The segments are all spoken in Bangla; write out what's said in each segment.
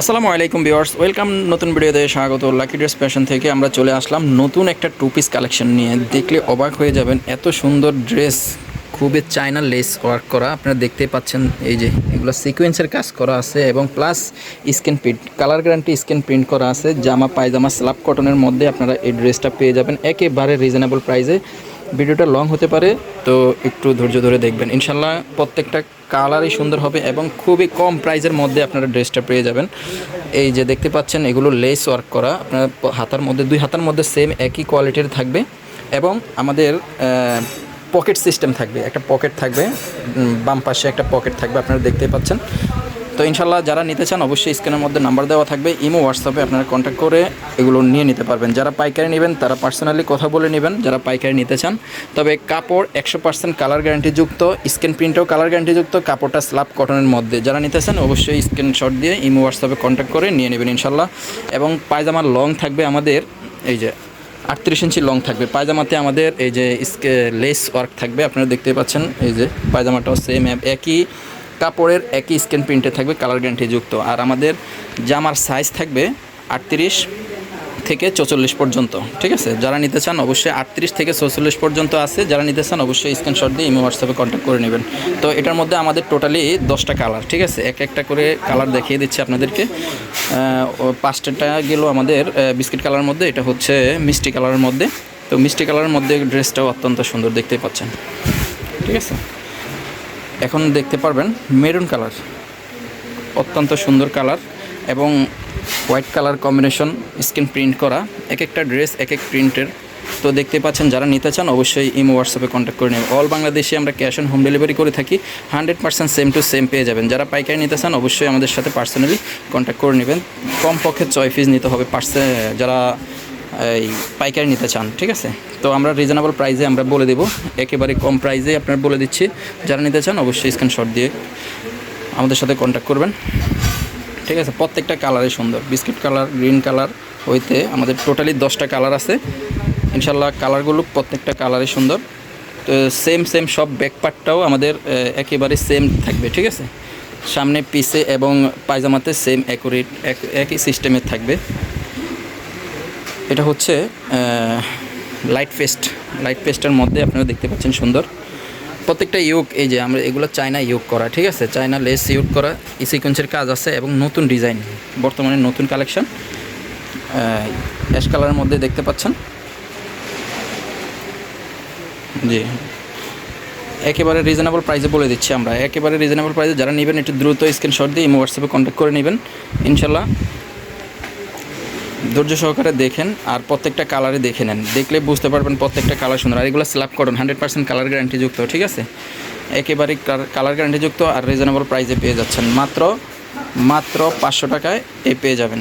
আসসালামু আলাইকুম ভিউয়ার্স, ওয়েলকাম, নতুন ভিডিওতে স্বাগত। লাকি ড্রেস ফ্যাশন থেকে আমরা চলে আসলাম নতুন একটা টু পিস কালেকশন নিয়ে। দেখলে অবাক হয়ে যাবেন, এত সুন্দর ড্রেস খুবই চায়না লেস ওয়ার্ক করা। আপনারা দেখতেই পাচ্ছেন এই যে, এগুলো সিকোয়েন্সের কাজ করা আছে এবং plus skin print colour guarantee skin print করা আছে। জামা, পায়জামা স্লাব কটনের মধ্যে আপনারা এই ড্রেসটা পেয়ে যাবেন। একেবারে রিজনেবল প্রাইসে ভিডিওটা লং হতে পারে, তো একটু ধৈর্য ধরে দেখবেন। ইনশাল্লাহ প্রত্যেকটা কালারই সুন্দর হবে এবং খুবই কম প্রাইসের মধ্যে আপনারা ড্রেসটা পেয়ে যাবেন। এই যে দেখতে পাচ্ছেন, এগুলো লেস ওয়ার্ক করা। আপনার হাতার মধ্যে, দুই হাতার মধ্যে সেম একই কোয়ালিটির থাকবে এবং আমাদের পকেট সিস্টেম থাকবে। একটা পকেট থাকবে বাম পাশে একটা পকেট থাকবে, আপনারা দেখতে পাচ্ছেন। তো ইনশাল্লাহ যারা নিতে চান, অবশ্যই স্ক্রিনের মধ্যে নাম্বার দেওয়া থাকবে, ইমো, হোয়াটসঅ্যাপে আপনারা কন্ট্যাক্ট করে এগুলো নিয়ে নিতে পারবেন। যারা পাইকারি নেবেন, তারা পার্সোনালি কথা বলে নেবেন, যারা পাইকারি নিতে চান। তবে কাপড় একশো পার্সেন্ট কালার গ্যারান্টিযুক্ত স্ক্রিন প্রিন্টও কালার গ্যারান্টিযুক্ত কাপড়টা স্ল্যাব কটনের মধ্যে। যারা নিতে চান, অবশ্যই স্ক্রিনশট দিয়ে ইমো, হোয়াটসঅ্যাপে কন্ট্যাক্ট করে নিয়ে নেবেন ইনশাল্লাহ এবং পায়জামার লং থাকবে আমাদের, এই যে আটত্রিশ ইঞ্চি লং থাকবে। পায়জামাতে আমাদের এই যে লেস ওয়ার্ক থাকবে, আপনারা দেখতে পাচ্ছেন, এই যে পায়জামাটাও সেম একই। কাপড়ের একই স্ক্যান প্রিন্টে থাকবে কালার গ্যারান্টি যুক্ত। আর আমাদের জামার সাইজ থাকবে আটত্রিশ থেকে চৌচল্লিশ পর্যন্ত ঠিক আছে? যারা নিতে চান অবশ্যই আটত্রিশ থেকে চৌচল্লিশ পর্যন্ত আছে যারা নিতে চান অবশ্যই স্ক্রিনশট দিয়ে ইমো হোয়াটসঅ্যাপে কন্ট্যাক্ট করে নেবেন। তো এটার মধ্যে আমাদের টোটালি দশটা কালার ঠিক আছে? এক একটা করে কালার দেখিয়ে দিচ্ছি আপনাদেরকে। আহ, ও পাঁচটা গেল আমাদের বিস্কিট কালারের মধ্যে এটা হচ্ছে মিষ্টি কালারের মধ্যে। তো মিষ্টি কালারের মধ্যে ড্রেসটাও অত্যন্ত সুন্দর দেখতে পাচ্ছেন ঠিক আছে? এখন দেখতে পারবেন মেরুন কালার। অত্যন্ত সুন্দর কালার এবং white colour combination skin print করা এক একটা ড্রেস এক এক প্রিন্টের। তো দেখতে পাচ্ছেন, যারা নিতে চান অবশ্যই ইমো হোয়াটসঅ্যাপে কন্ট্যাক্ট করে নেবেন। অল বাংলাদেশে আমরা ক্যাশ অন হোম ডেলিভারি করে থাকি hundred percent same to same পেয়ে যাবেন। যারা পাইকারি নিতে চান অবশ্যই আমাদের সাথে পার্সোনালি কন্ট্যাক্ট করে নেবেন। কমপক্ষে ছয় পিস নিতে হবে পার্সে যারা এই পাইকারি নিতে চান, ঠিক আছে? তো আমরা রিজনেবল প্রাইসে আমরা বলে দেবো। একেবারে কম প্রাইসে আপনার বলে দিচ্ছি। যারা নিতে চান অবশ্যই স্ক্রিনশট দিয়ে আমাদের সাথে কন্ট্যাক্ট করবেন। ঠিক আছে? প্রত্যেকটা কালারই সুন্দর। বিস্কিট কালার গ্রিন কালার হইতে আমাদের টোটালি দশটা কালার আছে। ইনশাল্লাহ কালারগুলো প্রত্যেকটা কালারই সুন্দর। তো সেম সেম সব ব্যাক পার্টটাও আমাদের একেবারে সেম থাকবে, ঠিক আছে? সামনে পিসে এবং পায়জামাতে সেম অ্যাকুরেট এক, একই সিস্টেমের থাকবে। এটা হচ্ছে লাইট পেস্ট লাইট পেস্টের মধ্যে আপনারা দেখতে পাচ্ছেন সুন্দর। প্রত্যেকটা ইউক, এই যে আমরা, এগুলো চায়না ইউক করা, ঠিক আছে? চায়না লেস ইউক করা, এই সিকোয়েন্সের কাজ আছে এবং নতুন ডিজাইন বর্তমানে নতুন কালেকশন অ্যাশ কালারের মধ্যে দেখতে পাচ্ছেন। জি। একেবারে রিজনেবল প্রাইসে বলে দিচ্ছি আমরা। একেবারে রিজনেবল প্রাইসে যারা নেবেন, একটু দ্রুত স্ক্রিনশট দিয়ে হোয়াটসঅ্যাপে কন্ট্যাক্ট করে নেবেন। ইনশাল্লাহ ধৈর্য সহকারে দেখেন আর প্রত্যেকটা কালারে দেখে নেন। দেখলে বুঝতে পারবেন প্রত্যেকটা কালার সুন্দর। আর এগুলো slub cotton hundred percent colour guarantee যুক্ত, ঠিক আছে? একেবারে কালার গ্যারান্টি যুক্ত আর রিজনেবল প্রাইসে পেয়ে যাচ্ছেন। মাত্র মাত্র পাঁচশো টাকায় এ পেয়ে যাবেন।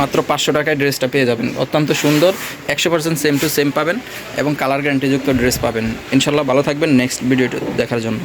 মাত্র পাঁচশো টাকায় ড্রেসটা পেয়ে যাবেন। অত্যন্ত সুন্দর, একশো পার্সেন্ট সেম টু সেম পাবেন এবং কালার গ্যারান্টিযুক্ত ড্রেস পাবেন। ইনশাল্লাহ ভালো থাকবেন নেক্সট ভিডিওটা দেখার জন্য।